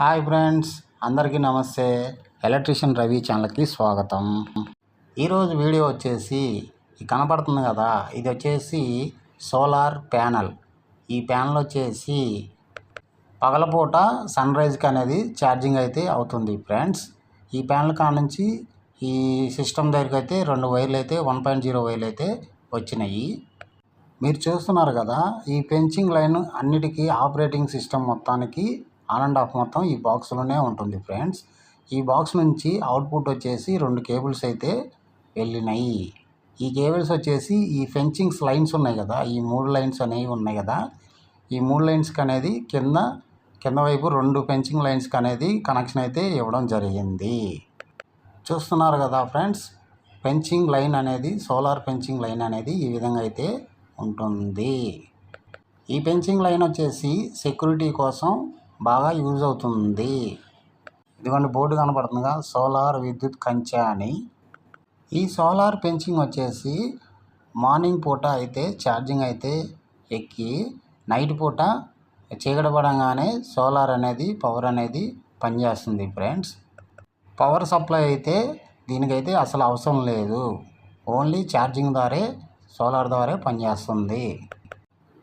Hi friends అందరికీ నమస్తే. Electrician Ravi ఛానల్కి స్వాగతం. ఈరోజు వీడియో వచ్చేసి కనపడుతుంది కదా ఇది వచ్చేసి సోలార్ ప్యానల్. ఈ ప్యానల్ వచ్చేసి పగలపూట సన్ రైజ్కి అనేది ఛార్జింగ్ అయితే అవుతుంది ఫ్రెండ్స్. ఈ ప్యానల్ కాడ నుంచి ఈ సిస్టమ్ దగ్గరికి అయితే రెండు వైర్లు అయితే వన్ పాయింట్ జీరో వైర్లు అయితే వచ్చినాయి. మీరు చూస్తున్నారు కదా ఈ పెంచింగ్ లైన్ అన్నిటికీ ఆపరేటింగ్ సిస్టమ్ మొత్తానికి ఆన్ అండ్ ఆఫ్ మొత్తం ఈ బాక్స్లోనే ఉంటుంది ఫ్రెండ్స్. ఈ బాక్స్ నుంచి అవుట్పుట్ వచ్చేసి రెండు కేబుల్స్ అయితే వెళ్ళినాయి. ఈ కేబుల్స్ వచ్చేసి ఈ ఫెంచింగ్స్ లైన్స్ ఉన్నాయి కదా ఈ మూడు లైన్స్ అనేవి ఉన్నాయి కదా ఈ మూడు లైన్స్కి అనేది కింద కింద వైపు రెండు ఫెంచింగ్ లైన్స్కి అనేది కనెక్షన్ అయితే ఇవ్వడం జరిగింది. చూస్తున్నారు కదా ఫ్రెండ్స్ పెంచింగ్ లైన్ అనేది సోలార్ పెంచింగ్ లైన్ అనేది ఈ విధంగా అయితే ఉంటుంది. ఈ పెంచింగ్ లైన్ వచ్చేసి సెక్యూరిటీ కోసం బాగా యూజ్ అవుతుంది. ఇదిగోండి బోర్డు కనపడుతుందిగా. సోలార్ విద్యుత్ కంచె అని. ఈ సోలార్ పెంచింగ్ వచ్చేసి మార్నింగ్ పూట అయితే ఛార్జింగ్ అయితే ఎక్కి నైట్ పూట చీకటపడంగానే సోలార్ అనేది పవర్ అనేది పనిచేస్తుంది ఫ్రెండ్స్. పవర్ సప్లై అయితే దీనికైతే అసలు అవసరం లేదు. ఓన్లీ ఛార్జింగ్ ద్వారే సోలార్ ద్వారే పనిచేస్తుంది.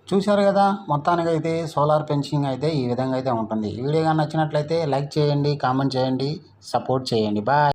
చూశారు కదా మొత్తానికి అయితే సోలార్ పెంచింగ్ అయితే ఈ విధంగా అయితే ఉంటుంది. ఈ వీడియో కానీ నచ్చినట్లయితే లైక్ చేయండి కామెంట్ చేయండి సపోర్ట్ చేయండి. బాయ్